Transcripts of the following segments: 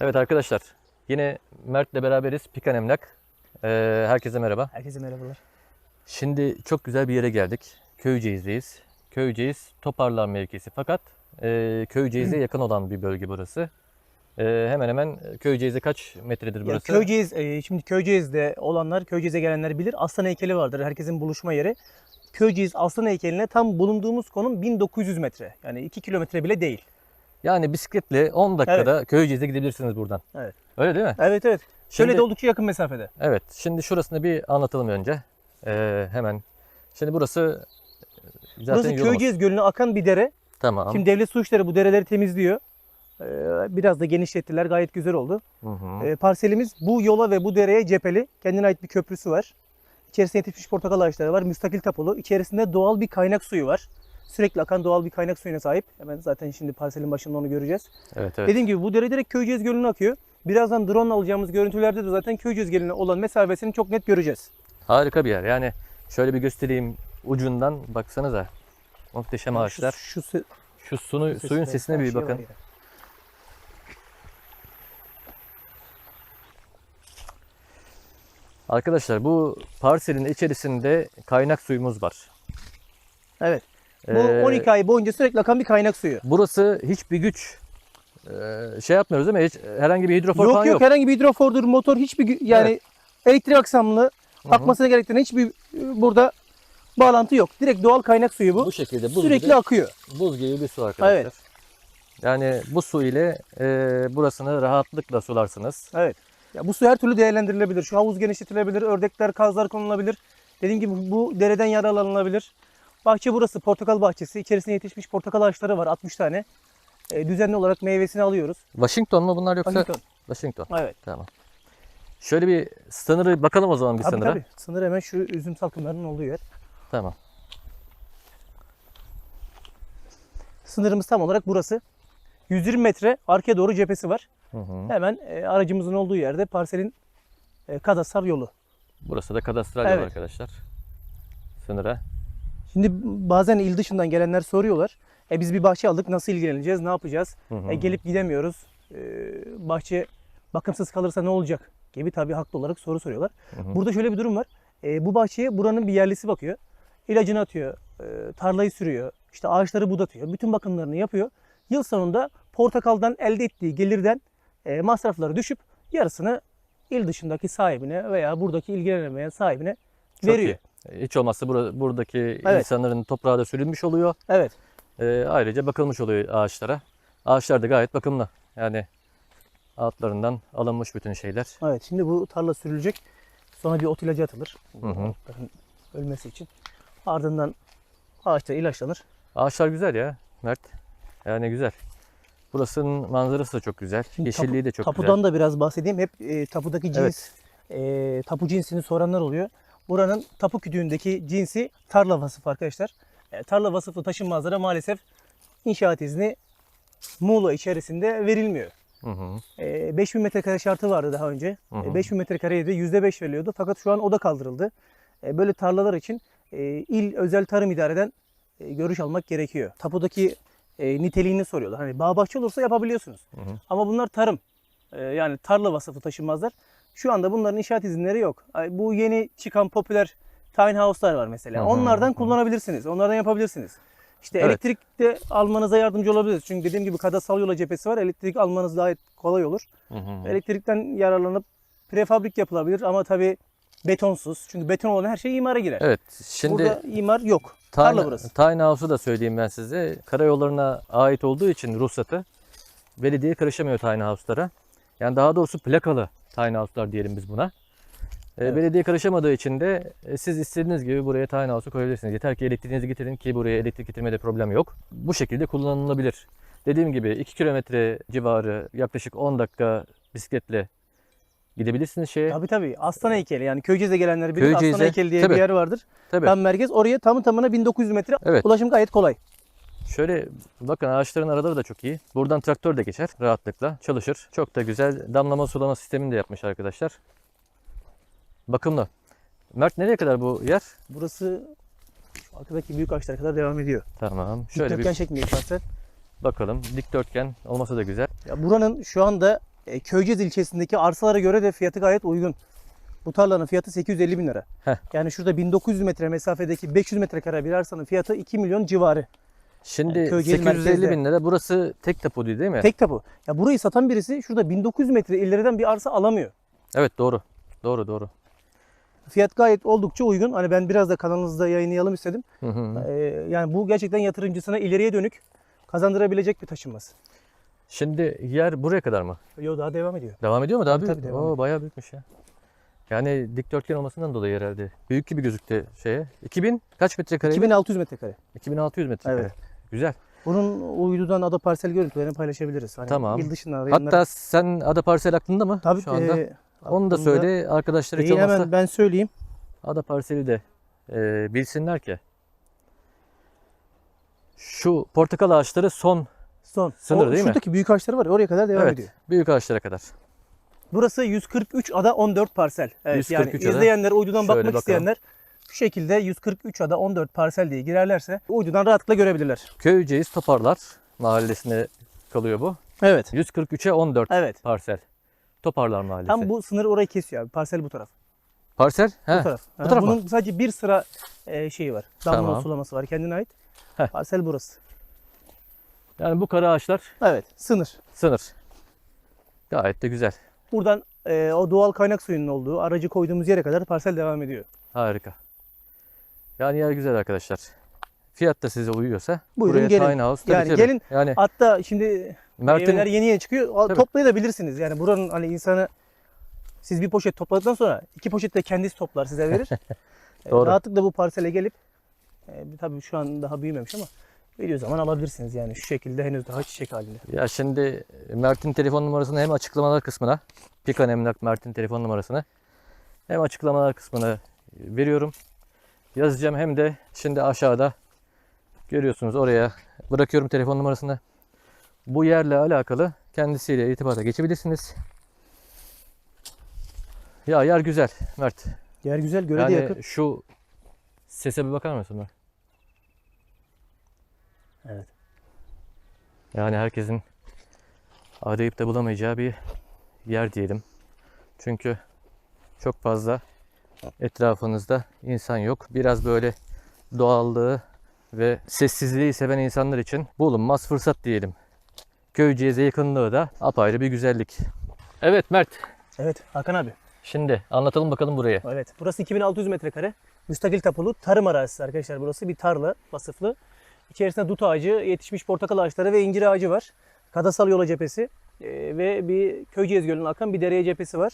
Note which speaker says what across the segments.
Speaker 1: Evet arkadaşlar yine Mert'le beraberiz Pikan Emlak. Ee, herkese merhaba.
Speaker 2: Herkese merhabalar.
Speaker 1: Şimdi çok güzel bir yere geldik. Köyceğiz'deyiz. Köyceğiz Toparlar mevkisi fakat e, Köyceğiz'e yakın olan bir bölge burası. E, hemen hemen Köyceğiz'e kaç metredir
Speaker 2: Ya
Speaker 1: burası?
Speaker 2: Köyceğiz, e, şimdi Köyceğiz'de olanlar, Köyceğiz'e gelenler bilir. Aslan heykeli vardır. Herkesin buluşma yeri. Köyceğiz Aslan heykeline tam bulunduğumuz konum 1900 metre. Yani 2 kilometre bile değil.
Speaker 1: Yani bisikletle 10 dakikada Köyceğiz'e gidebilirsiniz buradan.
Speaker 2: Evet.
Speaker 1: Öyle değil mi?
Speaker 2: Evet evet. Şöyle
Speaker 1: Şimdi-
Speaker 2: de oldukça yakın mesafede.
Speaker 1: Evet. Şimdi şurasını bir anlatalım önce. E, hemen. Şimdi burası e, zaten
Speaker 2: Burası. Köyceğiz Gölü'ne akan bir dere.
Speaker 1: Tamam.
Speaker 2: Şimdi devlet su işleri bu dereleri temizliyor. Ee, Biraz da genişlettiler. Gayet güzel oldu.
Speaker 1: Hı hı.
Speaker 2: Ee, Parselimiz bu yola ve bu dereye cepheli. Kendine ait bir köprüsü var. İçerisinde yetişmiş portakal ağaçları var. Müstakil tapulu. İçerisinde doğal bir kaynak suyu var. Sürekli akan doğal bir kaynak suyuna sahip. Hemen zaten şimdi parselin başında onu göreceğiz.
Speaker 1: Evet evet.
Speaker 2: Dediğim gibi bu dere direkt Köyceğiz Gölü'ne akıyor. Birazdan drone alacağımız görüntülerde de zaten Köyceğiz Gölü'ne olan mesafesini çok net göreceğiz.
Speaker 1: Harika bir yer. Yani şöyle bir göstereyim ucundan baksanıza. Muhteşem ağaçlar.
Speaker 2: Şu, şu,
Speaker 1: Şu sunu, suyun sesine bir bakın.
Speaker 2: şey
Speaker 1: Arkadaşlar bu parselin içerisinde kaynak suyumuz var.
Speaker 2: Evet. Bu
Speaker 1: Ee,
Speaker 2: 12 ay boyunca sürekli akan bir kaynak suyu.
Speaker 1: Burası hiçbir güç e, şey yapmıyoruz değil mi? Hiç herhangi bir hidrofor
Speaker 2: Yok
Speaker 1: falan
Speaker 2: yok
Speaker 1: yok.
Speaker 2: herhangi bir hidrofordur, motor hiçbir yani elektrik aksamlı akmasına gerektiren hiçbir e, burada bağlantı yok. Direkt doğal kaynak suyu bu.
Speaker 1: Bu şekilde buz
Speaker 2: Sürekli
Speaker 1: gibi,
Speaker 2: akıyor.
Speaker 1: buz gibi bir su arkadaşlar.
Speaker 2: Evet.
Speaker 1: Yani bu su ile e, burasını rahatlıkla sularsınız.
Speaker 2: Evet. Ya bu su her türlü değerlendirilebilir. Şu havuz genişletilebilir, ördekler, kazlar konulabilir. Dediğim gibi bu dereden yararlanılabilir. Bahçe burası portakal bahçesi. İçerisinde yetişmiş portakal ağaçları var 60 tane. E, düzenli olarak meyvesini alıyoruz.
Speaker 1: Washington mu bunlar yoksa?
Speaker 2: Washington.
Speaker 1: Washington.
Speaker 2: Evet.
Speaker 1: Tamam. Şöyle bir sınırı bakalım o zaman bir
Speaker 2: Tabii
Speaker 1: sınıra.
Speaker 2: tabii. Sınır hemen şu üzüm salkımlarının olduğu yer.
Speaker 1: Tamam.
Speaker 2: Sınırımız tam olarak burası. 120 metre arkaya doğru cephesi var.
Speaker 1: Hı hı.
Speaker 2: Hemen e, aracımızın olduğu yerde parselin e, kadastral yolu.
Speaker 1: Burası da kadastral yol
Speaker 2: Evet.
Speaker 1: arkadaşlar. Sınıra.
Speaker 2: Şimdi bazen il dışından gelenler soruyorlar. E biz bir bahçe aldık nasıl ilgileneceğiz, ne yapacağız?
Speaker 1: Hı hı.
Speaker 2: E, gelip gidemiyoruz. E, bahçe bakımsız kalırsa ne olacak? Gibi tabii haklı olarak soru soruyorlar.
Speaker 1: Hı hı.
Speaker 2: Burada şöyle bir durum var. E, bu bahçeye buranın bir yerlisi bakıyor. İlacını atıyor, e, tarlayı sürüyor, işte ağaçları budatıyor, bütün bakımlarını yapıyor. Yıl sonunda portakaldan elde ettiği gelirden e, masrafları düşüp yarısını il dışındaki sahibine veya buradaki ilgilenemeyen sahibine
Speaker 1: Çok
Speaker 2: veriyor.
Speaker 1: iyi. Hiç olmazsa bura- buradaki
Speaker 2: Evet.
Speaker 1: insanların toprağı da sürülmüş oluyor.
Speaker 2: Evet.
Speaker 1: Ee, ayrıca bakılmış oluyor ağaçlara. Ağaçlar da gayet bakımlı. Yani altlarından alınmış bütün şeyler.
Speaker 2: Evet. Şimdi bu tarla sürülecek. Sonra bir ot ilacı atılır.
Speaker 1: Hı hı.
Speaker 2: Ölmesi için. Ardından ağaçlar ilaçlanır.
Speaker 1: Ağaçlar güzel ya Mert. Yani güzel. Burasının manzarası da çok güzel.
Speaker 2: Şimdi
Speaker 1: Yeşilliği de çok
Speaker 2: Tapudan
Speaker 1: güzel.
Speaker 2: da biraz bahsedeyim. Hep e, tapudaki cins,
Speaker 1: Evet.
Speaker 2: e, tapu cinsini soranlar oluyor. Buranın tapu kütüğündeki cinsi tarla vasıfı arkadaşlar. E, tarla vasıflı taşınmazlara maalesef inşaat izni Muğla içerisinde verilmiyor.
Speaker 1: Hı hı.
Speaker 2: E, 5000 metrekare şartı vardı daha önce.
Speaker 1: Hı hı.
Speaker 2: E, 5000 metrekareye de %5 veriliyordu. Fakat şu an o da kaldırıldı. E, böyle tarlalar için e, il özel tarım idareden e, görüş almak gerekiyor. Tapudaki e, niteliğini soruyorlar. Hani bağ bahçe olursa yapabiliyorsunuz.
Speaker 1: Hı hı.
Speaker 2: Ama bunlar tarım. E, yani tarla vasıfı taşınmazlar. Şu anda bunların inşaat izinleri yok. Bu yeni çıkan popüler tiny house'lar var mesela.
Speaker 1: Hı hı,
Speaker 2: Onlardan
Speaker 1: hı.
Speaker 2: kullanabilirsiniz. Onlardan yapabilirsiniz. İşte
Speaker 1: Evet.
Speaker 2: elektrik de almanıza yardımcı olabilir. Çünkü dediğim gibi kadasal yola cephesi var. Elektrik almanız daha kolay olur.
Speaker 1: Hı hı.
Speaker 2: Elektrikten yararlanıp prefabrik yapılabilir ama tabii betonsuz. Çünkü beton olan her şey imara girer.
Speaker 1: Evet. Şimdi
Speaker 2: Burada imar yok. Tarla
Speaker 1: Tiny,
Speaker 2: burası.
Speaker 1: Tiny House'u da söyleyeyim ben size. Karayollarına ait olduğu için ruhsatı belediye karışamıyor Tiny House'lara. Yani daha doğrusu plakalı Tiny House'lar diyelim biz buna. Ee,
Speaker 2: Evet.
Speaker 1: Belediye karışamadığı için de e, siz istediğiniz gibi buraya Tiny House'u koyabilirsiniz. Yeter ki elektriğinizi getirin ki buraya elektrik getirmede problem yok. Bu şekilde kullanılabilir. Dediğim gibi 2 kilometre civarı yaklaşık 10 dakika bisikletle gidebilirsiniz şeye.
Speaker 2: Tabii tabii. Aslan heykeli yani Köyceğiz'e gelenler bilir.
Speaker 1: Köyceğiz'e,
Speaker 2: Aslan heykeli diye
Speaker 1: tabii.
Speaker 2: bir yer vardır.
Speaker 1: Tabii.
Speaker 2: Tam merkez. Oraya tamı tamına 1900 metre.
Speaker 1: Evet.
Speaker 2: Ulaşım gayet kolay.
Speaker 1: Şöyle bakın ağaçların araları da çok iyi. Buradan traktör de geçer rahatlıkla çalışır. Çok da güzel damlama sulama sistemini de yapmış arkadaşlar. Bakımlı. Mert nereye kadar bu yer?
Speaker 2: Burası şu arkadaki büyük ağaçlara kadar devam ediyor.
Speaker 1: Tamam. Şöyle
Speaker 2: Dikdörtgen
Speaker 1: bir
Speaker 2: şeklinde parsel.
Speaker 1: bakalım. Dikdörtgen olması da güzel.
Speaker 2: Ya buranın şu anda E, Köyceğiz ilçesindeki arsalara göre de fiyatı gayet uygun. Bu tarlanın fiyatı 850 bin lira.
Speaker 1: Heh.
Speaker 2: Yani şurada 1900 metre mesafedeki 500 metrekare bir arsanın fiyatı 2 milyon civarı.
Speaker 1: Şimdi
Speaker 2: Yani Köyceğiz
Speaker 1: 850
Speaker 2: merkezde.
Speaker 1: bin lira. Burası tek tapu değil, değil mi?
Speaker 2: Tek tapu. Ya burayı satan birisi şurada 1900 metre ileriden bir arsa alamıyor.
Speaker 1: Evet doğru. Doğru doğru.
Speaker 2: Fiyat gayet oldukça uygun. Hani ben biraz da kanalınızda yayınlayalım istedim.
Speaker 1: Hı hı.
Speaker 2: Ee, yani bu gerçekten yatırımcısına ileriye dönük kazandırabilecek bir taşınmaz.
Speaker 1: Şimdi yer buraya kadar mı?
Speaker 2: Yo daha devam ediyor.
Speaker 1: Devam ediyor mu? Daha
Speaker 2: Tabii,
Speaker 1: büyük.
Speaker 2: tabii, devam
Speaker 1: Oo, bayağı büyükmüş ya. Yani dikdörtgen olmasından dolayı herhalde. Büyük gibi gözüktü şeye. 2000 kaç metrekare?
Speaker 2: 2600 metrekare.
Speaker 1: 2600 metrekare.
Speaker 2: Evet.
Speaker 1: Güzel.
Speaker 2: Bunun uydudan ada parsel görüntülerini paylaşabiliriz. Hani
Speaker 1: Tamam.
Speaker 2: Il dışından arayanlar.
Speaker 1: Hatta sen ada parsel aklında mı
Speaker 2: Tabii,
Speaker 1: şu anda?
Speaker 2: e,
Speaker 1: Onu da söyle arkadaşlar hiç
Speaker 2: İyi,
Speaker 1: olmazsa
Speaker 2: hemen ben söyleyeyim.
Speaker 1: ada parseli de e, bilsinler ki. Şu portakal ağaçları son
Speaker 2: Son.
Speaker 1: Sınır
Speaker 2: O
Speaker 1: değil mi?
Speaker 2: Şuradaki büyük ağaçları var ya oraya kadar devam
Speaker 1: evet,
Speaker 2: ediyor.
Speaker 1: büyük ağaçlara kadar.
Speaker 2: Burası 143 ada 14 parsel. Evet
Speaker 1: 143
Speaker 2: yani
Speaker 1: ada.
Speaker 2: izleyenler uydudan
Speaker 1: Şöyle
Speaker 2: bakmak
Speaker 1: bakalım.
Speaker 2: isteyenler şu şekilde 143 ada 14 parsel diye girerlerse uydudan rahatlıkla görebilirler.
Speaker 1: Köyceğiz Toparlar mahallesine kalıyor bu.
Speaker 2: Evet.
Speaker 1: 143'e 14
Speaker 2: Evet.
Speaker 1: parsel. Toparlar mahallesi.
Speaker 2: Tam bu sınır orayı kesiyor abi. Parsel bu taraf.
Speaker 1: Parsel?
Speaker 2: Bu
Speaker 1: He.
Speaker 2: taraf. Ha,
Speaker 1: taraf mı?
Speaker 2: bunun sadece bir sıra e, şeyi var. Damla
Speaker 1: Tamam.
Speaker 2: sulaması var kendine ait.
Speaker 1: Heh.
Speaker 2: Parsel burası.
Speaker 1: Yani bu kara ağaçlar
Speaker 2: Evet. Sınır.
Speaker 1: sınır. Gayet de güzel.
Speaker 2: Buradan e, o doğal kaynak suyunun olduğu aracı koyduğumuz yere kadar parsel devam ediyor.
Speaker 1: Harika. Yani yer güzel arkadaşlar. Fiyat da size uyuyorsa
Speaker 2: Buyurun
Speaker 1: buraya
Speaker 2: gelin.
Speaker 1: tiny house tabii
Speaker 2: Yani
Speaker 1: tabii.
Speaker 2: gelin.
Speaker 1: Yani
Speaker 2: Hatta şimdi
Speaker 1: Mert'in
Speaker 2: meyveler yeni yeni çıkıyor.
Speaker 1: Tabii.
Speaker 2: Toplayabilirsiniz. Yani buranın hani insanı siz bir poşet topladıktan sonra iki poşet de kendisi toplar size verir. E,
Speaker 1: Doğru.
Speaker 2: Rahatlıkla bu parsele gelip e, tabii şu an daha büyümemiş ama veriyor zaman alabilirsiniz yani şu şekilde henüz daha çiçek halinde.
Speaker 1: ya şimdi Mert'in telefon numarasını hem açıklamalar kısmına Pikan Emlak Mert'in telefon numarasını hem açıklamalar kısmına veriyorum. Yazacağım hem de şimdi aşağıda görüyorsunuz oraya bırakıyorum telefon numarasını. Bu yerle alakalı kendisiyle irtibata geçebilirsiniz. Ya yer güzel Mert.
Speaker 2: Yer güzel, göle de
Speaker 1: Yani
Speaker 2: yakın.
Speaker 1: şu sese bir bakar mısın? Mert?
Speaker 2: Evet.
Speaker 1: Yani herkesin arayıp da bulamayacağı bir yer diyelim. Çünkü çok fazla etrafınızda insan yok. Biraz böyle doğallığı ve sessizliği seven insanlar için bulunmaz fırsat diyelim. Köyceğiz'e yakınlığı da apayrı bir güzellik. Evet Mert,
Speaker 2: Evet Hakan abi.
Speaker 1: şimdi anlatalım bakalım burayı.
Speaker 2: Evet. Burası 2600 metrekare. Müstakil tapulu tarım arazisi arkadaşlar. Burası bir tarla vasıflı. İçerisinde dut ağacı, yetişmiş portakal ağaçları ve incir ağacı var. Kadasal yola cephesi ve bir Köyceğiz Gölü'nün akan bir dereye cephesi var.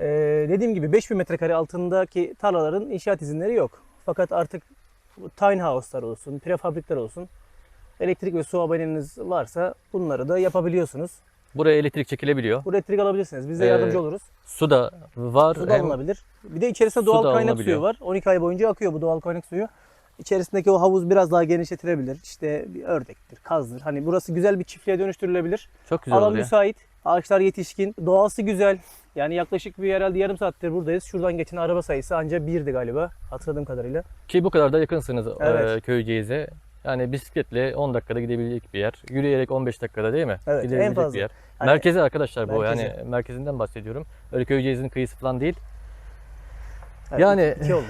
Speaker 2: E, dediğim gibi 5000 metrekare altındaki tarlaların inşaat izinleri yok. Fakat artık tiny house'lar olsun, prefabrikler olsun, elektrik ve su aboneniz varsa bunları da yapabiliyorsunuz.
Speaker 1: Buraya elektrik çekilebiliyor.
Speaker 2: Bu elektrik alabilirsiniz. Biz de
Speaker 1: Ee,
Speaker 2: yardımcı oluruz.
Speaker 1: Su da var.
Speaker 2: Su da
Speaker 1: Hem-
Speaker 2: alınabilir. Bir de içerisinde
Speaker 1: Su
Speaker 2: doğal
Speaker 1: da
Speaker 2: kaynak
Speaker 1: alınabiliyor.
Speaker 2: suyu var. 12 ay boyunca akıyor bu doğal kaynak suyu. İçerisindeki o havuz biraz daha genişletilebilir. İşte bir ördektir, kazdır. Hani burası güzel bir çiftliğe dönüştürülebilir.
Speaker 1: Çok güzel
Speaker 2: Alan
Speaker 1: olur ya.
Speaker 2: müsait. Ağaçlar yetişkin. Doğası güzel. Yani yaklaşık bir herhalde yarım saattir buradayız. Şuradan geçen araba sayısı ancak birdi galiba. Hatırladığım kadarıyla.
Speaker 1: Ki bu kadar da yakınsınız
Speaker 2: Evet.
Speaker 1: e, Köyceğiz'e. Yani bisikletle 10 dakikada gidebilecek bir yer. Yürüyerek 15 dakikada değil mi?
Speaker 2: Evet, en fazla.
Speaker 1: bir yer.
Speaker 2: Hani-
Speaker 1: Merkezi arkadaşlar bu.
Speaker 2: Merkezi.
Speaker 1: Yani merkezinden bahsediyorum. Öyle Köyceğiz'in kıyısı falan değil.
Speaker 2: Evet,
Speaker 1: Yani-
Speaker 2: iki oldu.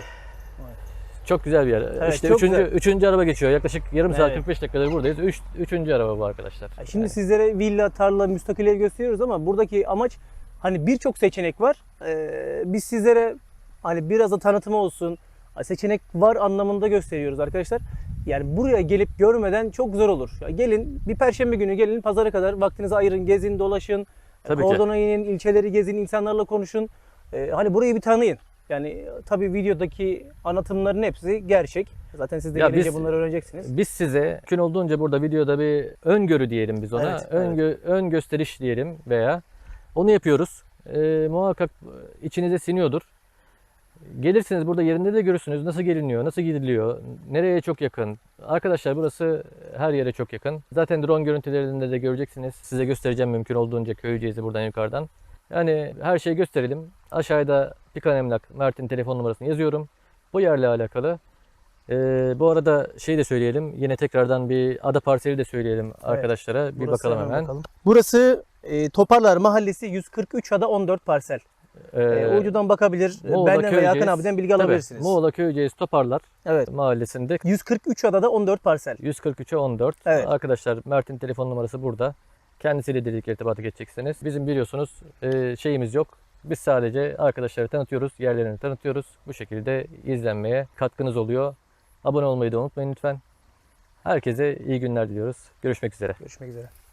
Speaker 1: Çok güzel bir yer.
Speaker 2: Evet,
Speaker 1: işte
Speaker 2: çok
Speaker 1: üçüncü,
Speaker 2: güzel.
Speaker 1: üçüncü araba geçiyor. Yaklaşık yarım saat
Speaker 2: Evet.
Speaker 1: 45 dakikadır buradayız. Üç, üçüncü araba bu arkadaşlar.
Speaker 2: Şimdi
Speaker 1: Yani
Speaker 2: sizlere villa, tarla, müstakil ev gösteriyoruz ama buradaki amaç hani birçok seçenek var. Ee, biz sizlere hani biraz da tanıtımı olsun, seçenek var anlamında gösteriyoruz arkadaşlar. Yani buraya gelip görmeden çok zor olur. Ya gelin bir perşembe günü gelin pazara kadar vaktinizi ayırın, gezin, dolaşın.
Speaker 1: Tabii.
Speaker 2: Kordona inin, ilçeleri gezin, insanlarla konuşun. Ee, hani burayı bir tanıyın. Yani e, tabii videodaki anlatımların hepsi gerçek. Zaten siz de
Speaker 1: Ya
Speaker 2: gelince
Speaker 1: biz-
Speaker 2: bunları öğreneceksiniz.
Speaker 1: Biz size mümkün olduğunca burada videoda bir öngörü diyelim biz ona.
Speaker 2: Evet,
Speaker 1: ön, gö- ön gösteriş diyelim veya onu yapıyoruz. Ee, muhakkak içinize siniyordur. Gelirsiniz burada yerinde de görürsünüz nasıl geliniyor, nasıl gidiliyor, nereye çok yakın. Arkadaşlar burası her yere çok yakın. Zaten drone görüntülerinde de göreceksiniz. Size göstereceğim mümkün olduğunca Köyceğiz'i buradan yukarıdan. Yani her şeyi gösterelim. Aşağıda Pikan Emlak Mert'in telefon numarasını yazıyorum. Bu yerle alakalı Ee, bu arada şey de söyleyelim. Yine tekrardan bir ada parseli de söyleyelim arkadaşlara. Bir
Speaker 2: Burası
Speaker 1: bakalım hemen.
Speaker 2: bakalım. Burası e, Toparlar Mahallesi 143 ada 14 parsel.
Speaker 1: Ee,
Speaker 2: E, uydudan bakabilir.
Speaker 1: Muğla
Speaker 2: Benden ve Hakan
Speaker 1: Köyceğiz.
Speaker 2: abiden bilgi
Speaker 1: tabii,
Speaker 2: alabilirsiniz.
Speaker 1: Muğla Köyceğiz Toparlar
Speaker 2: Evet.
Speaker 1: mahallesinde
Speaker 2: 143 adada 14 parsel.
Speaker 1: 143'e 14.
Speaker 2: Evet.
Speaker 1: Arkadaşlar Mert'in telefon numarası burada. Kendisiyle dedik irtibata geçeceksiniz. Bizim biliyorsunuz e, şeyimiz yok. Biz sadece arkadaşları tanıtıyoruz, yerlerini tanıtıyoruz. Bu şekilde izlenmeye katkınız oluyor. Abone olmayı da unutmayın lütfen. Herkese iyi günler diliyoruz. Görüşmek üzere.
Speaker 2: Görüşmek üzere.